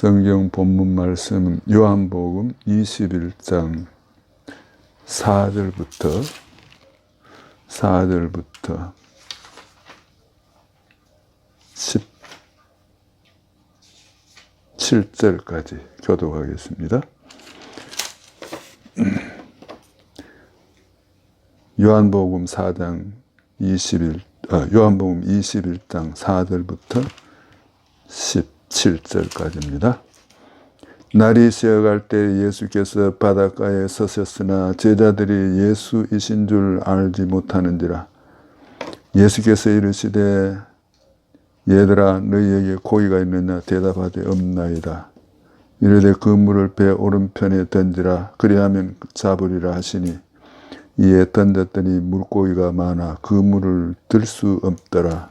성경 본문 말씀은 요한복음 21장 4절부터 4절부터 17절까지 교독하겠습니다. 요한복음 4장 21 아, 요한복음 21장 4절부터 17절까지입니다. 날이 새어갈 때 예수께서 바닷가에 서셨으나 제자들이 예수이신 줄 알지 못하는지라. 예수께서 이르시되 얘들아 너희에게 고기가 있느냐? 대답하되 없나이다. 이르되 그 물을 배 오른편에 던지라. 그리하면 잡으리라 하시니 이에 던졌더니 물고기가 많아 그 물을 들 수 없더라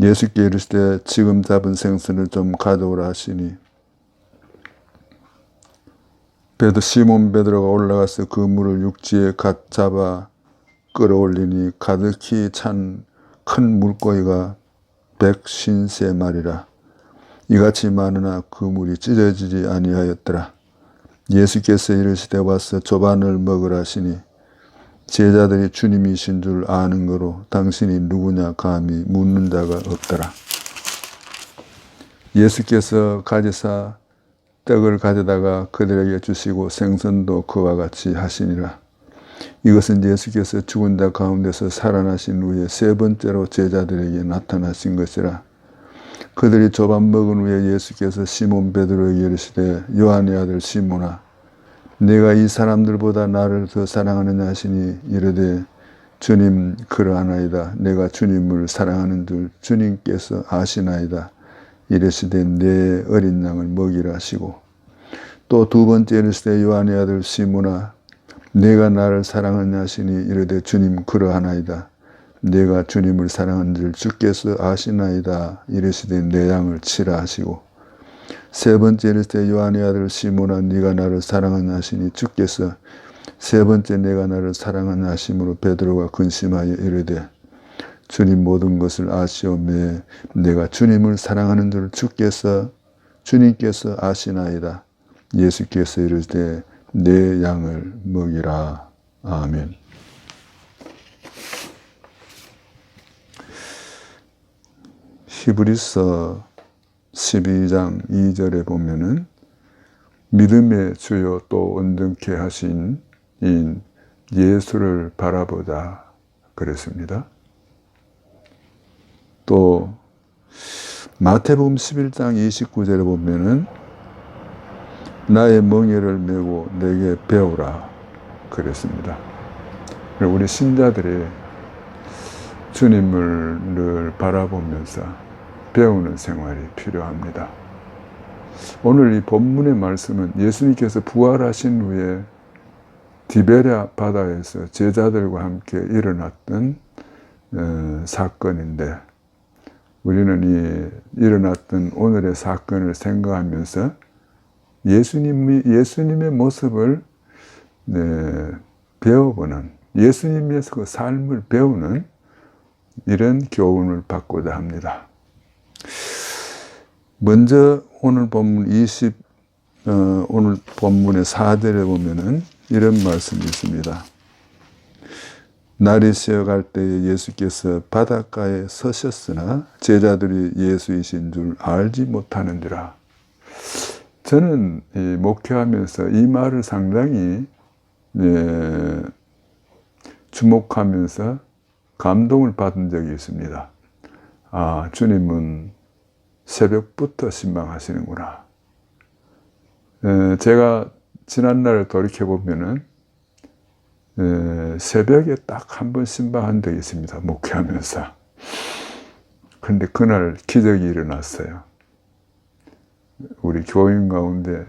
예수께 이르시되 지금 잡은 생선을 좀 가져오라 하시니. 베드 시몬 베드로가 올라가서 그 물을 육지에 갓 잡아 끌어올리니 가득히 찬 큰 물고기가 백신세 마리라. 이같이 많으나 그 물이 찢어지지 아니하였더라. 예수께서 이르시되 와서 조반을 먹으라 하시니 제자들이 주님이신 줄 아는 거로 당신이 누구냐 감히 묻는 자가 없더라. 예수께서 가지사 떡을 가져다가 그들에게 주시고 생선도 그와 같이 하시니라. 이것은 예수께서 죽은 자 가운데서 살아나신 후에 세 번째로 제자들에게 나타나신 것이라. 그들이 조반 먹은 후에 예수께서 시몬 베드로에게 이르시되 요한의 아들 시몬아 내가 이 사람들보다 나를 더 사랑하느냐 하시니 이르되 주님 그러하나이다. 내가 주님을 사랑하는 줄 주님께서 아시나이다. 이르시되 내 어린 양을 먹이라 하시고 또 두 번째 이르시되 요한의 아들 시몬아 내가 나를 사랑하느냐 하시니 이르되 주님 그러하나이다. 내가 주님을 사랑하는 줄 주께서 아시나이다. 이르시되 내 양을 치라 하시고 세 번째 이르시되 요한의 아들 시몬아 네가 나를 사랑하냐 하시니 주께서 세 번째 내가 나를 사랑하냐 하심으로 베드로가 근심하여 이르되 주님 모든 것을 아시오매 내가 주님을 사랑하는 줄 주께서 주님께서 아시나이다. 예수께서 이르되 내 양을 먹이라. 아멘. 히브리서 12장 2절에 보면은 믿음의 주요 또 온전케 하신 인 예수를 바라보자 그랬습니다. 또 마태복음 11장 29절에 보면은 나의 멍에를 메고 내게 배우라 그랬습니다. 우리 신자들이 주님을 늘 바라보면서 배우는 생활이 필요합니다. 오늘 이 본문의 말씀은 예수님께서 부활하신 후에 디베랴 바다에서 제자들과 함께 일어났던 어, 사건인데 우리는 이 일어났던 오늘의 사건을 생각하면서 예수님이 예수님의 모습을 네, 배워보는 예수님의 그 삶을 배우는 이런 교훈을 받고자 합니다. 먼저 오늘 본문 20 어, 오늘 본문의 4절에 보면은 이런 말씀이 있습니다. 날이 새어갈 때에 예수께서 바닷가에 서셨으나 제자들이 예수이신 줄 알지 못하는지라. 저는 이 목회하면서 이 말을 상당히 예, 주목하면서 감동을 받은 적이 있습니다. 아, 주님은 새벽부터 신방하시는구나. 에, 제가 지난날을 돌이켜보면은 에, 새벽에 딱 한 번 신방한 적이 있습니다. 목회하면서. 근데 그날 기적이 일어났어요. 우리 교인 가운데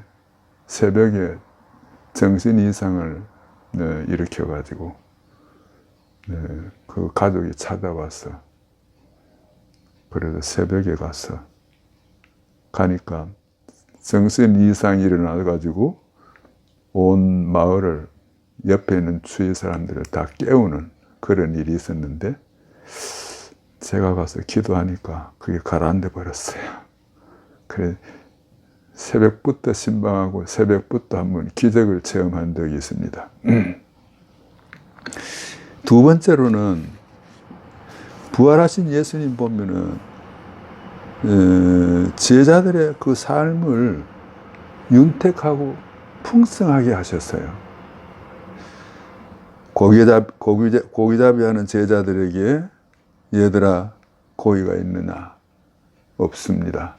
새벽에 정신 이상을 네, 일으켜가지고 네, 그 가족이 찾아왔어. 그래서 새벽에 가서 가니까 정신 이상이 일어나가지고 온 마을을 옆에 있는 주위 사람들을 다 깨우는 그런 일이 있었는데 제가 가서 기도하니까 그게 가라앉아 버렸어요. 그래 새벽부터 신방하고 새벽부터 한번 기적을 체험한 적이 있습니다. 두 번째로는 부활하신 예수님 보면은 에, 제자들의 그 삶을 윤택하고 풍성하게 하셨어요. 고기잡, 고기잡, 고기잡이 하는 제자들에게 얘들아 고기가 있느냐 없습니다.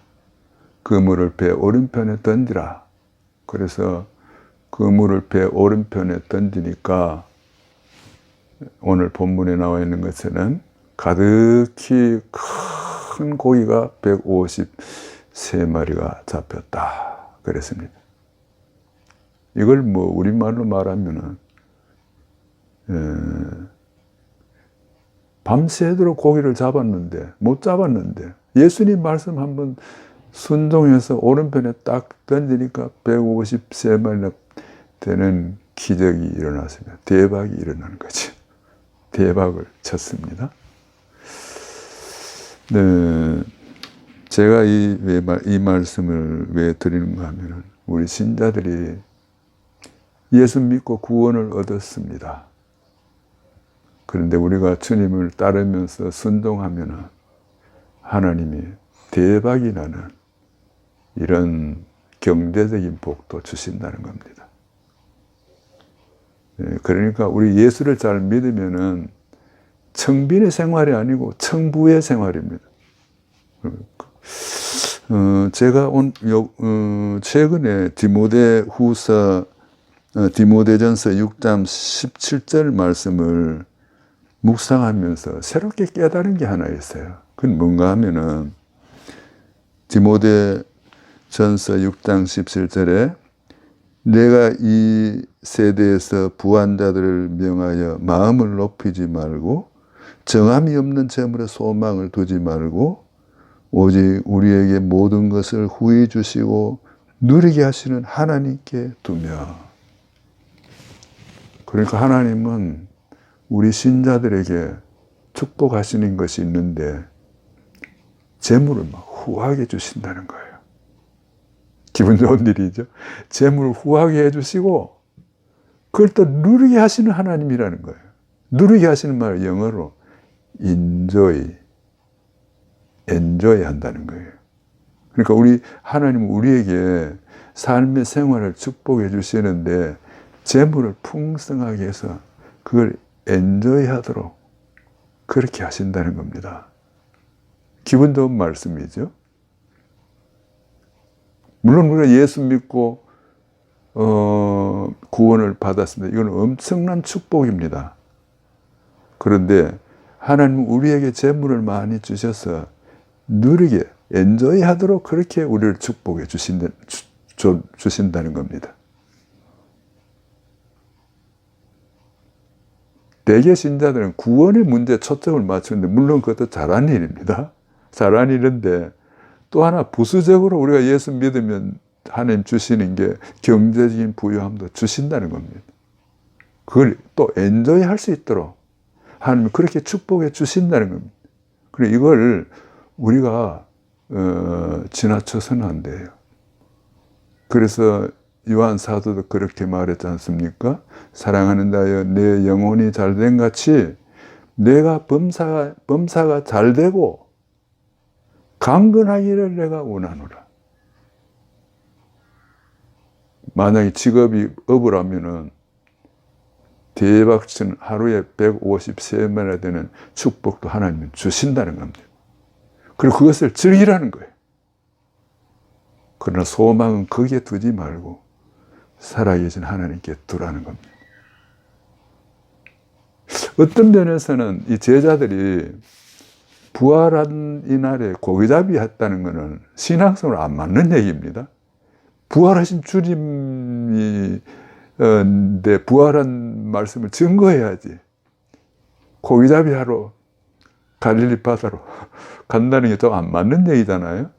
그물을 배 오른편에 던지라. 그래서 그물을 배 오른편에 던지니까 오늘 본문에 나와 있는 것에는 가득히 큰 고기가 153마리가 잡혔다. 그랬습니다. 이걸 뭐 우리말로 말하면은 에, 밤새도록 고기를 잡았는데 못 잡았는데 예수님 말씀 한번 순종해서 오른편에 딱 던지니까 153마리나 되는 기적이 일어났습니다. 대박이 일어나는 거죠. 대박을 쳤습니다. 네, 제가 이, 왜, 말- 이 말씀을 왜 드리는가 하면은 우리 신자들이 예수 믿고 구원을 얻었습니다. 그런데 우리가 주님을 따르면서 순종하면은 하나님이 대박이 나는 이런 경제적인 복도 주신다는 겁니다. 예, 그러니까 우리 예수를 잘 믿으면은 청빈의 생활이 아니고 청부의 생활입니다. 어, 제가 온, 요, 어, 최근에 디모데 후서, 어, 디모데전서 6장 17절 말씀을 묵상하면서 새롭게 깨달은 게 하나 있어요. 그건 뭔가 하면은 디모데 전서 6장 17절에 내가 이 세대에서 부한자들을 명하여 마음을 높이지 말고 정함이 없는 재물에 소망을 두지 말고 오직 우리에게 모든 것을 후히 주시고 누리게 하시는 하나님께 두며 그러니까 하나님은 우리 신자들에게 축복하시는 것이 있는데 재물을 막 후하게 주신다는 거예요. 기분 좋은 일이죠. 재물을 후하게 해주시고 그걸 또 누리게 하시는 하나님이라는 거예요. 누리게 하시는 말 영어로 enjoy, enjoy 한다는 거예요. 그러니까 우리 하나님은 우리에게 삶의 생활을 축복해 주시는데 재물을 풍성하게 해서 그걸 엔조이 하도록 그렇게 하신다는 겁니다. 기분 좋은 말씀이죠. 물론 우리가 예수 믿고 어, 구원을 받았습니다. 이건 엄청난 축복입니다. 그런데 하나님은 우리에게 재물을 많이 주셔서 누리게 엔조이 하도록 그렇게 우리를 축복해 주신다, 주, 주, 주신다는 겁니다. 대개 신자들은 구원의 문제에 초점을 맞추는데 물론 그것도 잘한 일입니다. 잘한 일인데 또 하나 부수적으로 우리가 예수 믿으면 하나님 주시는 게 경제적인 부유함도 주신다는 겁니다. 그걸 또 엔조이 할 수 있도록 하나님 그렇게 축복해 주신다는 겁니다. 그리고 이걸 우리가 어, 지나쳐서는 안 돼요. 그래서 요한 사도도 그렇게 말했지 않습니까? 사랑하는 자여 내 영혼이 잘된 같이 내가 범사가 범사가 잘 되고 강건하기를 내가 원하노라. 만약에 직업이 업으라면은 대박치는 하루에 153만이나 되는 축복도 하나님은 주신다는 겁니다. 그리고 그것을 즐기라는 거예요. 그러나 소망은 거기에 두지 말고 살아계신 하나님께 두라는 겁니다. 어떤 면에서는 이 제자들이 부활한 이날에 고기잡이 했다는 것은 신앙성으로 안 맞는 얘기입니다. 부활하신 주님이 어, 내 부활한 말씀을 증거해야지. 고기잡이 하러 갈릴리 바다로 간다는 게좀안 맞는 얘기잖아요.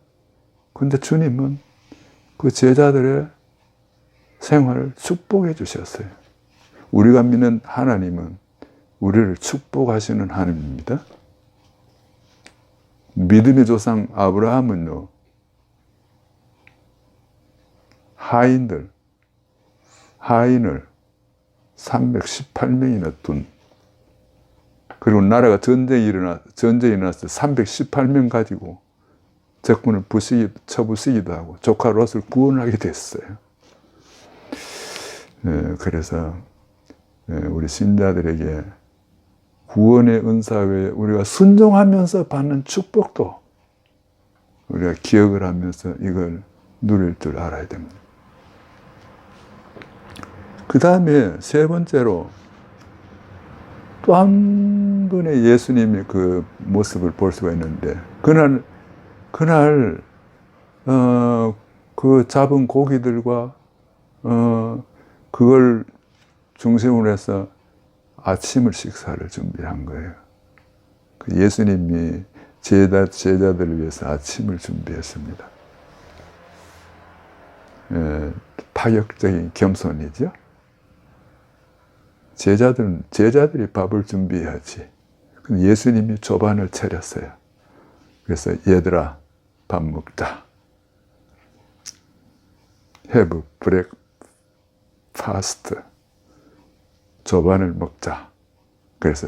근데 주님은 그 제자들의 생활을 축복해 주셨어요. 우리가 믿는 하나님은 우리를 축복하시는 하나님입니다. 믿음의 조상 아브라함은요, 하인들, 하인을 318명이나 둔, 그리고 나라가 전쟁이 일어나, 전쟁이 일어났을 때 318명 가지고 적군을 부수기, 쳐부수기도 하고 조카 롯을 구원하게 됐어요. 예, 그래서 예, 우리 신자들에게 구원의 은사 외에 우리가 순종하면서 받는 축복도 우리가 기억을 하면서 이걸 누릴 줄 알아야 됩니다. 그 다음에 세 번째로 또 한 분의 예수님의 그 모습을 볼 수가 있는데 그날 그날 어, 그 잡은 고기들과 어, 그걸 중심으로 해서 아침을 식사를 준비한 거예요. 그 예수님이 제자, 제자들을 위해서 아침을 준비했습니다. 예, 파격적인 겸손이죠. 제자들은 제자들이 밥을 준비해야지. 근데 예수님이 조반을 차렸어요. 그래서 얘들아 밥 먹자. Have breakfast. 조반을 먹자. 그래서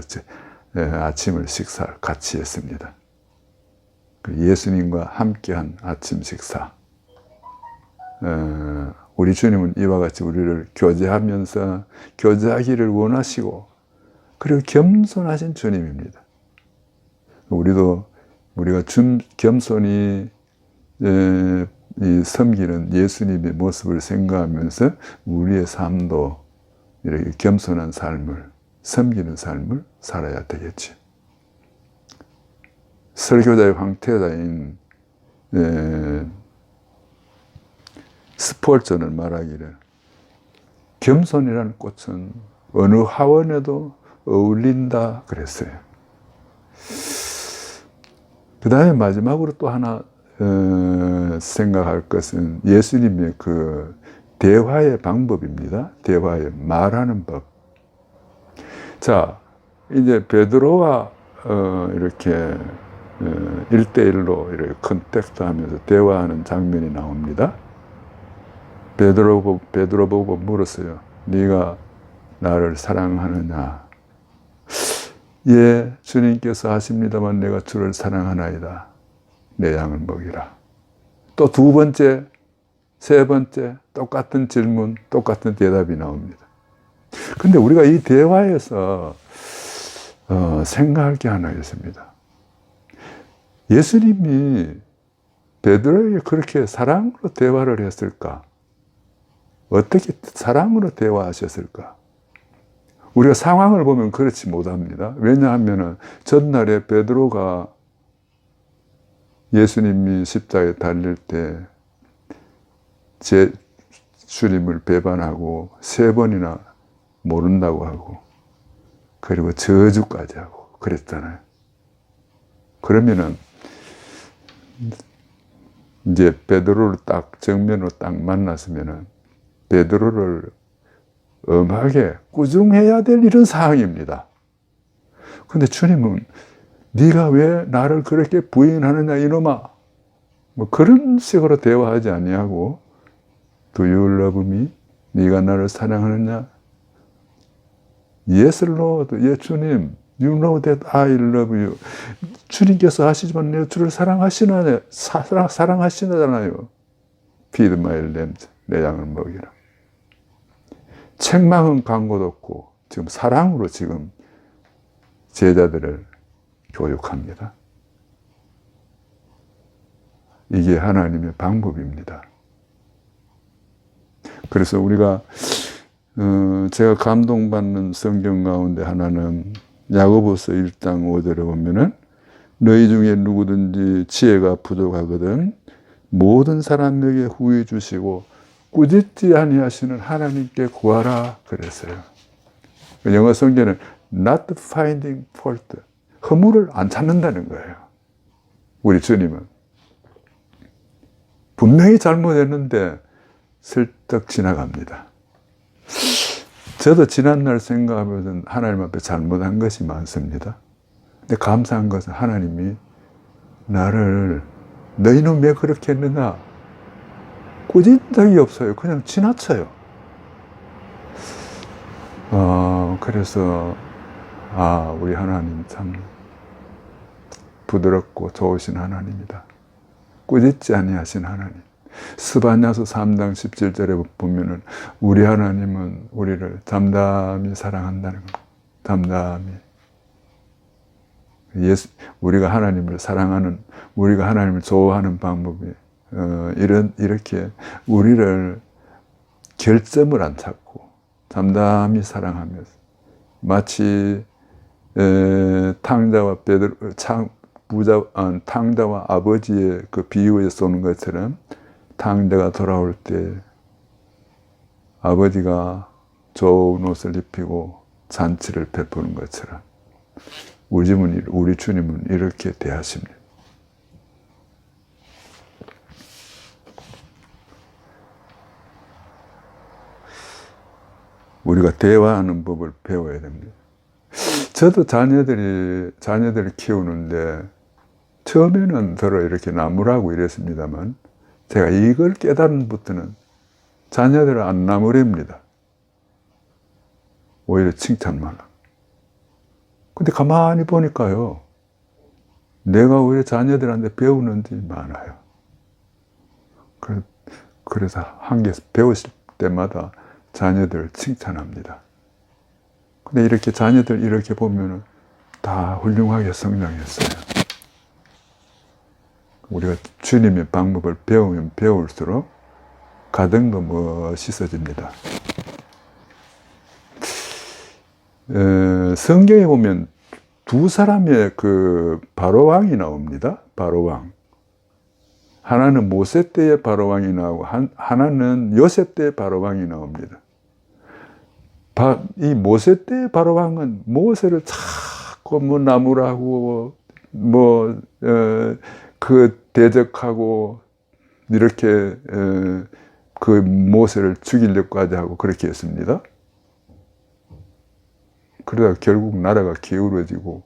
예, 아침을 식사를 같이 했습니다. 그 예수님과 함께한 아침 식사. 어, 우리 주님은 이와 같이 우리를 교제하면서 교제하기를 원하시고 그리고 겸손하신 주님입니다. 우리도 우리가 준 겸손히 에, 이 섬기는 예수님의 모습을 생각하면서 우리의 삶도 이렇게 겸손한 삶을 섬기는 삶을 살아야 되겠지. 설교자의 황태자인 에, 스폴전을 말하기를 겸손이라는 꽃은 어느 하원에도 어울린다 그랬어요. 그 다음에 마지막으로 또 하나 어, 생각할 것은 예수님의 그 대화의 방법입니다. 대화의 말하는 법. 자, 이제 베드로와 어, 이렇게 어, 일대일로 이렇게 컨택트 하면서 대화하는 장면이 나옵니다. 베드로, 보- 베드로 보고 물었어요. 네가 나를 사랑하느냐? 예, 주님께서 하십니다만 내가 주를 사랑하나이다. 내 양을 먹이라. 또 두 번째, 세 번째, 똑같은 질문, 똑같은 대답이 나옵니다. 근데 우리가 이 대화에서 어, 생각할 게 하나 있습니다. 예수님이 베드로에게 그렇게 사랑으로 대화를 했을까? 어떻게 사랑으로 대화하셨을까? 우리가 상황을 보면 그렇지 못합니다. 왜냐하면 전날에 베드로가 예수님이 십자가에 달릴 때 제 주님을 배반하고 세 번이나 모른다고 하고 그리고 저주까지 하고 그랬잖아요. 그러면은 이제 베드로를 딱 정면으로 딱 만났으면은 베드로를 엄하게 꾸중해야 될 이런 상황입니다. 근데 주님은 네가 왜 나를 그렇게 부인하느냐 이놈아 뭐 그런 식으로 대화하지 아니하고 Do you? 네가 나를 사랑하느냐? Yes, Lord. 예, 주님. You know that I love you. 주님께서 하시지만 내가 주를 사랑하시나요? 사랑, 사랑하시나잖아요. Feed my lambs. 내 양을 먹이라. 책망은 광고도 없고 지금 사랑으로 지금 제자들을 교육합니다. 이게 하나님의 방법입니다. 그래서 우리가 어, 제가 감동받는 성경 가운데 하나는 야고보서 1장 5절에 보면은 너희 중에 누구든지 지혜가 부족하거든 모든 사람에게 후히 주시고 꾸짖지 아니하시는 하나님께 구하라 그랬어요. 그 영어 성경은 not finding fault 허물을 안 찾는다는 거예요. 우리 주님은 분명히 잘못했는데 슬쩍 지나갑니다. 저도 지난날 생각하면 하나님 앞에 잘못한 것이 많습니다. 근데 감사한 것은 하나님이 나를 너희는 왜 그렇게 했느냐 꾸짖은 적이 없어요. 그냥 지나쳐요. 어, 그래서 아 우리 하나님 참 부드럽고 좋으신 하나님이다. 꾸짖지 아니하신 하나님. 스바냐서 3장 17절에 보면은 우리 하나님은 우리를 담담히 사랑한다는 겁니다. 담담히. 예수, 우리가 하나님을 사랑하는, 우리가 하나님을 좋아하는 방법이, 어, 이런, 이렇게 우리를 결점을 안 찾고 담담히 사랑하면서 마치 에, 탕자와 베드로, 창, 부자, 아, 탕자와 아버지의 그 비유에 쏘는 것처럼 탕자가 돌아올 때 아버지가 좋은 옷을 입히고 잔치를 베푸는 것처럼 우리 주님은, 우리 주님은 이렇게 대하십니다. 우리가 대화하는 법을 배워야 됩니다. 저도 자녀들이, 자녀들을 키우는데 처음에는 서로 이렇게 나무라고 이랬습니다만 제가 이걸 깨달은 부터는 자녀들을 안 나무랍니다. 오히려 칭찬만 하고. 근데 가만히 보니까요. 내가 왜 자녀들한테 배우는지 많아요. 그래서 한 개 배우실 때마다 자녀들 칭찬합니다. 근데 이렇게 자녀들 이렇게 보면은 다 훌륭하게 성장했어요. 우리가 주님의 방법을 배우면 배울수록 가던 거 멋있어집니다. 에, 성경에 보면 두 사람의 그 바로왕이 나옵니다. 바로왕. 하나는 모세 때의 바로왕이 나오고 한, 하나는 요셉 때의 바로왕이 나옵니다. 바, 이 모세 때의 바로왕은 모세를 자꾸 뭐 나무라고 뭐 어, 그 대적하고 이렇게 어, 그 모세를 죽이려고까지 하고 그렇게 했습니다. 그러다가 결국 나라가 기울어지고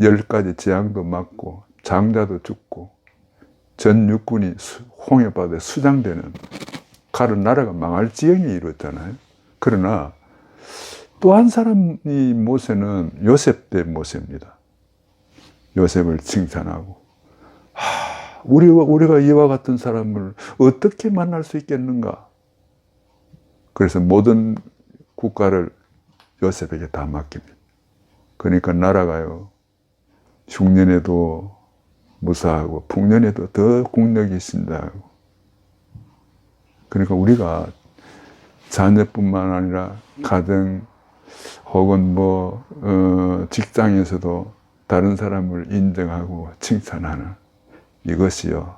열 가지 재앙도 맞고 장자도 죽고 전 육군이 홍해바다에 수장되는 가른 나라가 망할 지경에 이르렀잖아요. 그러나 또 한 사람이 모세는 요셉 때 모세입니다. 요셉을 칭찬하고 하, 우리가 우리가 이와 같은 사람을 어떻게 만날 수 있겠는가? 그래서 모든 국가를 요셉에게 다 맡깁니다. 그러니까 나라가요 흉년에도 무사하고 풍년에도 더 국력이 있습니다. 그러니까 우리가 자녀뿐만 아니라 가정 혹은 뭐 어, 직장에서도 다른 사람을 인정하고 칭찬하는 이것이요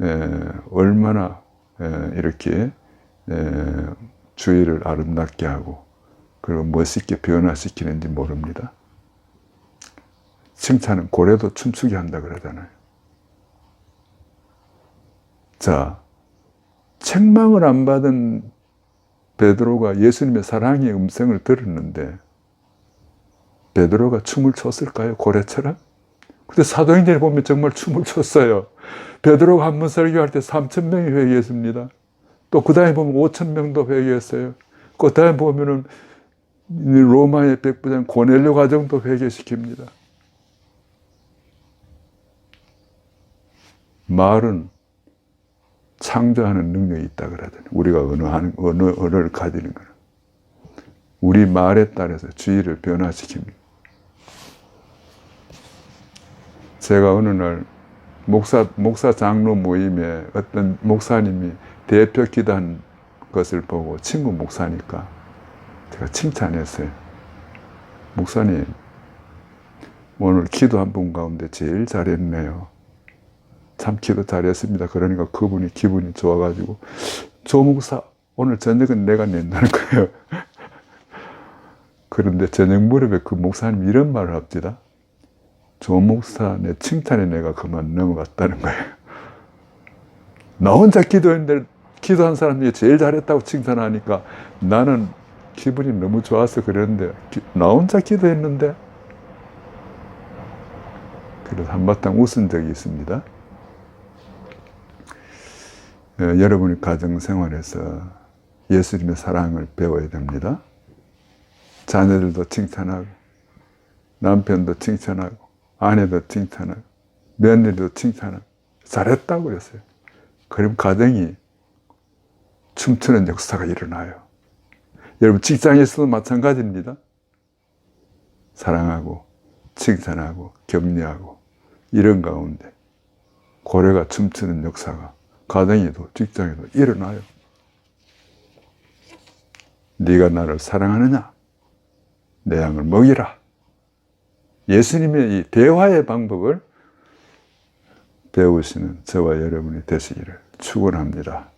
에, 얼마나 에, 이렇게 에, 주의를 아름답게 하고 그리고 멋있게 변화시키는지 모릅니다. 칭찬은 고래도 춤추게 한다 그러잖아요. 자, 책망을 안 받은 베드로가 예수님의 사랑의 음성을 들었는데 베드로가 춤을 췄을까요? 고래처럼? 근데 사도행전에 보면 정말 춤을 췄어요. 베드로가 한 번 설교할 때 3천 명이 회개했습니다. 또 그 다음에 보면 5천 명도 회개했어요. 그 다음에 보면은 로마의 백부장 고넬료 가정도 회개시킵니다. 말은 창조하는 능력이 있다 그러더니 우리가 언어하는 언어 언어를 가지는 거는 우리 말에 따라서 주의를 변화시킵니다. 제가 어느 날 목사 목사 장로 모임에 어떤 목사님이 대표 기도한 것을 보고 친구 목사니까 제가 칭찬했어요. 목사님 오늘 기도 한 분 가운데 제일 잘했네요. 참 기도 잘했습니다. 그러니까 그분이 기분이 좋아가지고 조목사 오늘 저녁은 내가 낸다는 거예요. 그런데 저녁 무렵에 그 목사님 이런 말을 합니다. 조 목사 내 칭찬에 내가 그만 넘어갔다는 거예요. 나 혼자 기도했는데 기도한 사람 중에 제일 잘했다고 칭찬하니까 나는 기분이 너무 좋아서 그랬는데 기- 나 혼자 기도했는데 그래서 한바탕 웃은 적이 있습니다. 예, 여러분이 가정 생활에서 예수님의 사랑을 배워야 됩니다. 자녀들도 칭찬하고 남편도 칭찬하고 아내도 칭찬하고 며느리도 칭찬하고 잘했다고 그랬어요. 그럼 가정이 춤추는 역사가 일어나요. 여러분 직장에서도 마찬가지입니다. 사랑하고 칭찬하고 격려하고 이런 가운데 고래가 춤추는 역사가 가정에도 직장에도 일어나요. 네가 나를 사랑하느냐? 내 양을 먹이라. 예수님의 이 대화의 방법을 배우시는 저와 여러분이 되시기를 축원합니다.